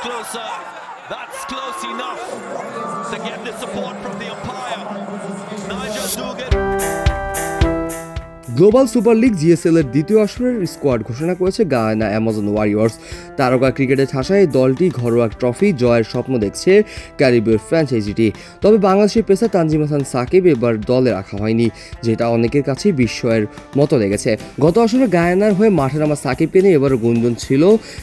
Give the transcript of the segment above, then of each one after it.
closer. That's close enough to get the support from the umpire. Nigel Dugan. Global super league GSL এর দ্বিতীয় আসরের squad ঘোষণা করেছে Guyana Amazon Warriors. তারকা ক্রিকেটের ঠাসায় দলটি ঘরোয়া ট্রফি জয়ের স্বপ্ন দেখছে ক্যারিবীয় ফ্র্যাঞ্চাইজিটি। তবে বাংলাদেশের পেসার তানজিম হাসান সাকিব এবার দলে রাখা হয়নি, যেটা অনেকের কাছেই বিস্ময়ের মতো লেগেছে। গত আসরে গায়ানার হয়ে মাঠে নামা সাকিবকে নিয়ে এবারও গুঞ্জন ছিল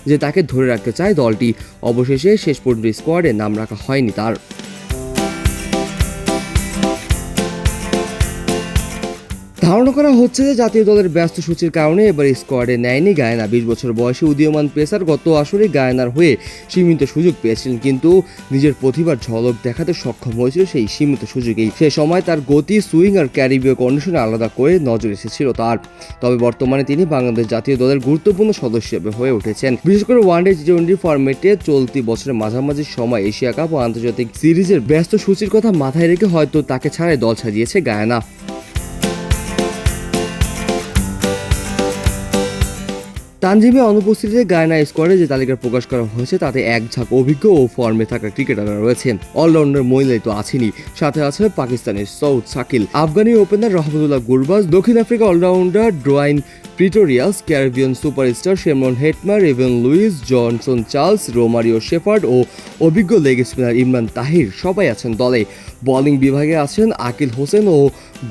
যে তাকে ধরে রাখতে চায় দলটি। অবশেষে শেষ পর্যন্ত স্কোয়াডে নাম রাখা হয়নি তার। ধারণা করা হচ্ছে যে জাতীয় দলের ব্যস্ত সূচির কারণে এবার স্কোয়াডে নেয়নি গায়না। বিশ বছর বয়সে উদীয়মান পেসার গত আসরে গায়নার হয়ে সীমিত সুযোগ পেয়েছিলেন, কিন্তু নিজের প্রতিভার ঝলক দেখাতে সক্ষম হয়েছিল সেই সীমিত সুযোগেই। সে সময় তার গতি, সুইং আর ক্যারিবীয় কন্ডিশনে আলাদা করে নজর এসেছিল তার। তবে বর্তমানে তিনি বাংলাদেশ জাতীয় দলের গুরুত্বপূর্ণ সদস্য হিসেবে হয়ে উঠেছেন। বিশেষ করে ওয়ানডে টি টোয়েন্টি ফরম্যাটে চলতি বছরের মাঝামাঝি সময় এশিয়া কাপ ও আন্তর্জাতিক সিরিজের ব্যস্ত সূচির কথা মাথায় রেখে হয়তো তাকে ছাড়াই দল সাজিয়েছে গায়ানা। তানজিমের অনুপস্থিতিতে গায়না স্কোয়াডে যে তালিকা প্রকাশ করা হয়েছে, তাতে এক ঝাঁক অভিজ্ঞ ও ফর্মে থাকা ক্রিকেটাররা রয়েছেন। অলরাউন্ডার মহিলাই তো আছেনই। সাথে আছে পাকিস্তানের সৌদ সাকিল আফগানি ওপেনার রহমতুল্লাহ গুরবাজ। দক্ষিণ Africa allrounder Dwaine Pretorius, Caribbean superstar Shimron Hetmyer Evin Lewis Johnson, Charles Romario Shepherd ও অভিজ্ঞ লেগ স্পিনার ইমরান তাহির সবাই আছেন দলে। বোলিং বিভাগে আছেন আকিল হোসেন ও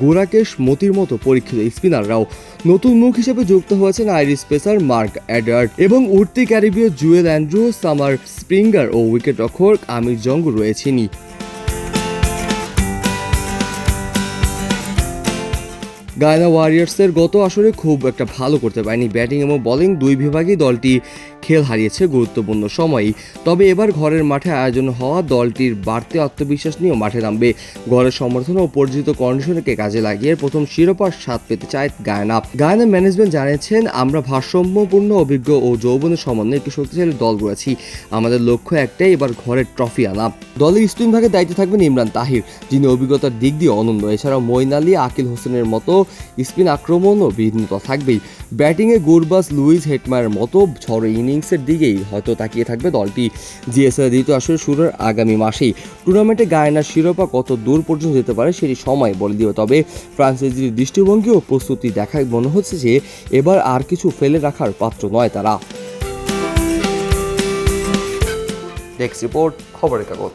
গোরাকেশ মতির মতো পরীক্ষিত স্পিনাররাও। নতুন মুখ হিসেবে যুক্ত হয়েছেন আইরিশ পেসার মার্ক অ্যাডার্ড এবং উঠতি ক্যারিবীয় জুয়েল অ্যান্ড্রু, সামার স্প্রিঙ্গার ও উইকেট রক্ষক আমির জঙ্গ রয়েছেনই। গায়না ওয়ারিয়ার্সের গত আসরে খুব একটা ভালো করতে পারেনি ব্যাটিং এবং বোলিং দুই বিভাগেই দলটি খেল হারিয়েছে গুরুত্বপূর্ণ সময়ই। তবে এবার ঘরের মাঠে আয়োজন হওয়া দলটির বাড়তি আত্মবিশ্বাস নিয়েও মাঠে নামবে। ঘরের সমর্থন ও পরিচিত কন্ডিশনকে কাজে লাগিয়ে প্রথম শিরোপার স্বাদ পেতে চায় গায়না। গায়না ম্যানেজমেন্ট জানিয়েছেন, আমরা ভারসাম্যপূর্ণ, অভিজ্ঞ ও যৌবনের সমন্বয়ে একটি শক্তিশালী দল গড়েছি। আমাদের লক্ষ্য একটাই, এবার ঘরের ট্রফি আনা। দলের স্পিন ভাগে দায়িত্বে থাকবেন ইমরান তাহির, যিনি অভিজ্ঞতার দিক দিয়ে অনন্য। এছাড়াও মঈন আলী, আকিল হোসেনের মতো স্পিন আক্রমণও ভিন্নতা থাকবেই। ব্যাটিংয়ে গুরবাস লুইস হেটমায়ের মতো ঝড়ো ইনিংসের দিকেই হয়তো তাকিয়ে থাকবে দলটি। জিএসএল দ্বিতীয় আসরে শুরুর আগামী মাসেই। টুর্নামেন্টে গায়নার শিরোপা কত দূর পর্যন্ত যেতে পারে সেটি সময় বলে দিবে, তবে ফ্রান্সাইজির দৃষ্টিভঙ্গি ও প্রস্তুতি দেখায় মনে হচ্ছে যে এবার আর কিছু ফেলে রাখার পাত্র নয় তারা। ডেস্ক রিপোর্ট খবরের কাগজ।